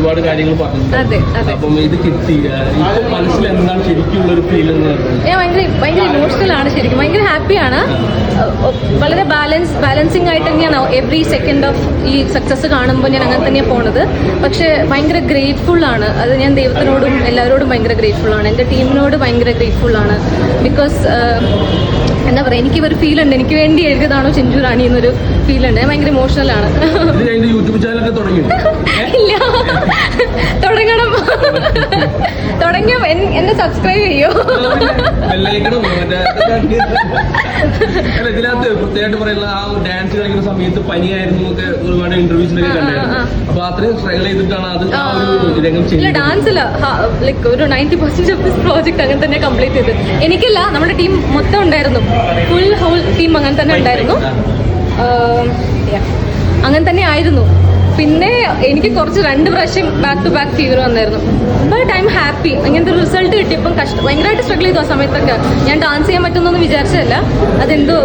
ഒരുപാട് കാര്യങ്ങൾ പറഞ്ഞിട്ടുണ്ട്. അപ്പം ഇത് കിട്ടി. മനസ്സിൽ എന്താണ് ശരിക്കുള്ള ഒരു ഫീൽ എന്ന് പറയുന്നത്? ഞാൻ ഭയങ്കര ഭയങ്കര ഇമോഷണൽ ആണ് ശരിക്കും. ഭയങ്കര ഹാപ്പിയാണ് വളരെ ബാലൻസ് ബാലൻസിങ് ആയിട്ട് തന്നെയാണ് എവറി സെക്കൻഡ് ഓഫ് ഈ സക്സസ് കാണുമ്പോൾ ഞാൻ അങ്ങനെ തന്നെയാണ് പോണത്. പക്ഷേ ഭയങ്കര ഗ്രേറ്റ്ഫുൾ ആണ്. അത് ഞാൻ ദൈവത്തിനോടും എല്ലാവരോടും ഭയങ്കര ഗ്രേറ്റ്ഫുൾ ആണ്. എന്റെ ടീമിനോട് ഭയങ്കര ഗ്രേറ്റ്ഫുൾ ആണ്. ബിക്കോസ് എന്താ പറയുക എനിക്ക് ഒരു ഫീൽ ഉണ്ട്. എനിക്ക് വേണ്ടി എഴുതിയതാണോ ചിഞ്ചു റാണി എന്നൊരു ഫീൽ ഉണ്ട്. ഭയങ്കര ഇമോഷണൽ ആണ്. ഇത് കഴിഞ്ഞ് യൂട്യൂബ് ചാനലൊക്കെ തുടങ്ങി ഇല്ല. എന്നെ സബ്സ്ക്രൈബ് ചെയ്യോ? അല്ല ഇതിനകത്ത് പ്രത്യേകമായിട്ട് പറയുന്ന ആ ഡാൻസ് കളിക്കുന്ന സമയത്ത് പനിയായിരുന്നു ഒക്കെ ഒരുപാട് ഇന്റർവ്യൂസിലൊക്കെ കണ്ടായിരുന്നു. അപ്പൊ അത്രയും സ്ട്രഗിൾ ചെയ്തിട്ടാണ് അത് ആ ഒരു രംഗം ചെയ്യുന്നത് ലൈക്ക് ഒരു ninety percent of this project അങ്ങനെ തന്നെ കംപ്ലീറ്റ് ചെയ്ത് എനിക്കല്ല നമ്മുടെ ടീം മൊത്തം ഉണ്ടായിരുന്നു. ഫുൾ ഹോൾ ടീം അങ്ങനെ തന്നെ ഉണ്ടായിരുന്നു ആം, yeah. അങ്ങനെ തന്നെ ആയിരുന്നു പിന്നെ എനിക്ക് കുറച്ച് രണ്ട് പ്രാവശ്യം ബാക്ക് ടു ബാക്ക് ഫീവർ വന്നായിരുന്നു. ബട്ട് ഐ എം ഹാപ്പി ഇങ്ങനത്തെ റിസൾട്ട് കിട്ടിയപ്പം കഷ്ടം ഭയങ്കരമായിട്ട് സ്ട്രഗിൾ ചെയ്തു ആ സമയത്തൊക്കെ. ഞാൻ ഡാൻസ് ചെയ്യാൻ പറ്റുന്നൊന്നും വിചാരിച്ചതല്ല. അതെന്തോ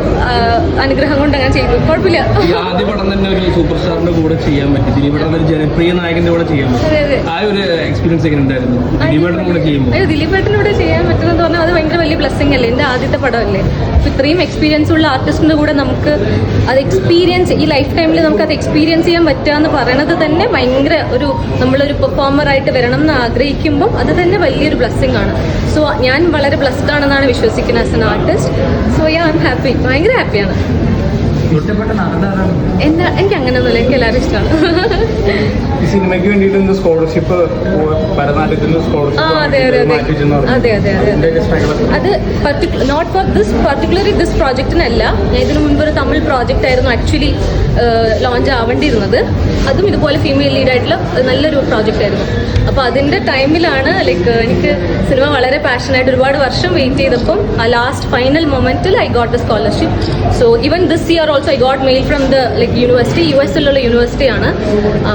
അനുഗ്രഹം കൊണ്ട് അങ്ങനെ ചെയ്തു കുഴപ്പമില്ല. ആദ്യ പടം തന്നെ ഒരു സൂപ്പർ സ്റ്റാറിന്റെ കൂടെ ചെയ്യാൻ പറ്റി. ദിലീപേട്ടൻ ഒരു ജനപ്രിയ നായകന്റെ കൂടെ ചെയ്യാൻ പറ്റി. ആ ഒരു എക്സ്പീരിയൻസ് എങ്ങനെ ഉണ്ടായിരുന്നു? ദിലീപേട്ടൻ കൂടെ ചെയ്യുമ്പോൾ കൂടെ ചെയ്യാൻ പറ്റുന്നത് പറഞ്ഞാൽ അത് ഭയങ്കര വലിയ ബ്ലസ്സിംഗ് അല്ലേ? എന്റെ ആദ്യത്തെ പടമല്ലേ? അപ്പോൾ ഇത്രയും എക്സ്പീരിയൻസ് ഉള്ള ആർട്ടിസ്റ്റിന്റെ കൂടെ നമുക്ക് അത് എക്സ്പീരിയൻസ് ഈ ലൈഫ് ടൈമിൽ നമുക്ക് അത് എക്സ്പീരിയൻസ് ചെയ്യാൻ പറ്റുക എന്ന് പറയണത് തന്നെ ഭയങ്കര ഒരു നമ്മളൊരു പെർഫോമർ ആയിട്ട് വരണം എന്ന് ആഗ്രഹിക്കുമ്പോൾ അത് തന്നെ വലിയൊരു ബ്ലെസ്സിങ് ആണ്. സോ ഞാൻ വളരെ ബ്ലെസ്ഡ് ആണെന്നാണ് വിശ്വസിക്കുന്നത് as an artist so ya I am happy ഭയങ്കര ഹാപ്പിയാണ് എന്നാ എനിക്ക് എന്താ എനിക്ക് അങ്ങനെയൊന്നുമില്ല. എനിക്ക് എല്ലാവരും ഇഷ്ടമാണ്. സിനിമയ്ക്ക് വേണ്ടിയിട്ട് സ്കോളർഷിപ്പ് ഭരതനാട്യത്തിന് സ്കോളർഷിപ്പ് അതെ not for this particularly this പ്രോജക്റ്റിനല്ല ഞാൻ ഇതിനു മുൻപ് ഒരു തമിഴ് പ്രോജക്റ്റ് ആയിരുന്നു ആക്ച്വലി ലോഞ്ച് ആവേണ്ടിയിരുന്നത്. അതും ഇതുപോലെ ഫീമെയിൽ ലീഡ് ആയിട്ടുള്ള നല്ലൊരു പ്രോജക്റ്റ് ആയിരുന്നു. അപ്പോൾ അതിന്റെ ടൈമിലാണ് ലൈക്ക് എനിക്ക് സിനിമ വളരെ പാഷനായിട്ട് ഒരുപാട് വർഷം വെയിറ്റ് ചെയ്തപ്പം ആ last final മൊമെന്റിൽ I got the scholarship so even this year also I got mail from the like university U എസിലുള്ള യൂണിവേഴ്സിറ്റിയാണ്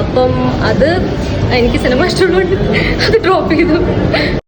അപ്പം അത് എനിക്ക് സിനിമ ഇഷ്ടമുള്ളതുകൊണ്ട് അത് ഡ്രോപ്പ് ചെയ്തു.